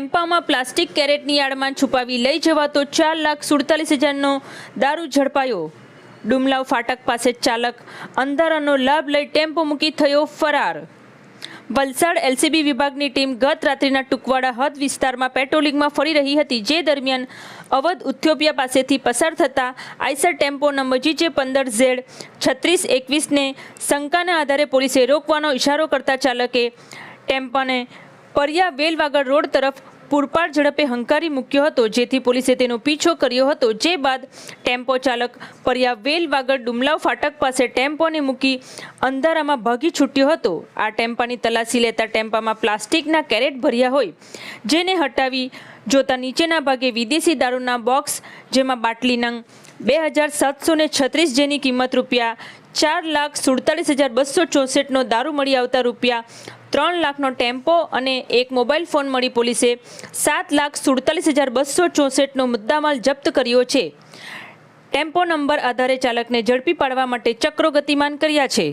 ટેમ્પામાં plastic કેરેટની આડમાં છુપાવી લઈ જવાતો ચાર લાખ સુડતાલીસ હજારનો દારૂ ઝડપાયો. ડુમલાવ ફાટક પાસે ચાલક અંધારાનો લાભ લઈ ટેમ્પો મૂકી થયો ફરાર. વલસાડ એલસીબી વિભાગની ટીમ ગત રાત્રિના ટુકવાડા હદ વિસ્તારમાં પેટ્રોલિંગમાં ફરી રહી હતી, જે દરમિયાન અવધ ઉથ્યોપિયા પાસેથી પસાર થતા આઈસર ટેમ્પો નંબર જીજે પંદર ઝેડ છત્રીસ એકવીસને શંકાના આધારે પોલીસે રોકવાનો ઇશારો કરતા ચાલકે ટેમ્પાને પરિયા વેલવાગડ રોડ તરફ પૂરપાટ ઝડપે હંકારી મૂક્યો હતો, જેથી પોલીસે તેનો પીછો કર્યો હતો. જે બાદ ટેમ્પો ચાલક પરિયા વેલવાગડ ડુમલાવ ફાટક પાસે ટેમ્પોને મૂકી અંધારામાં ભાગી છૂટ્યો હતો. આ ટેમ્પાની તલાશી લેતા ટેમ્પામાં પ્લાસ્ટિકના કેરેટ ભર્યા હોય. જેને હટાવી જોતા નીચેના ભાગે વિદેશી દારૂના બોક્સ, જેમાં બાટલી નંગ બે હજાર સાતસો ને છત્રીસ જેની કિંમત રૂપિયા ચાર લાખ સુડતાલીસ હજાર બસો ચોસઠનો દારૂ મળી આવતા રૂપિયા ત્રણ લાખનો ટેમ્પો અને એક મોબાઈલ ફોન મળી પોલીસે. સાત લાખ સુડતાલીસ હજાર બસો ચોસઠનો મુદ્દામાલ જપ્ત કર્યો છે. ટેમ્પો નંબર આધારે ચાલકને ઝડપી પાડવા માટે ચક્રો ગતિમાન કર્યા છે.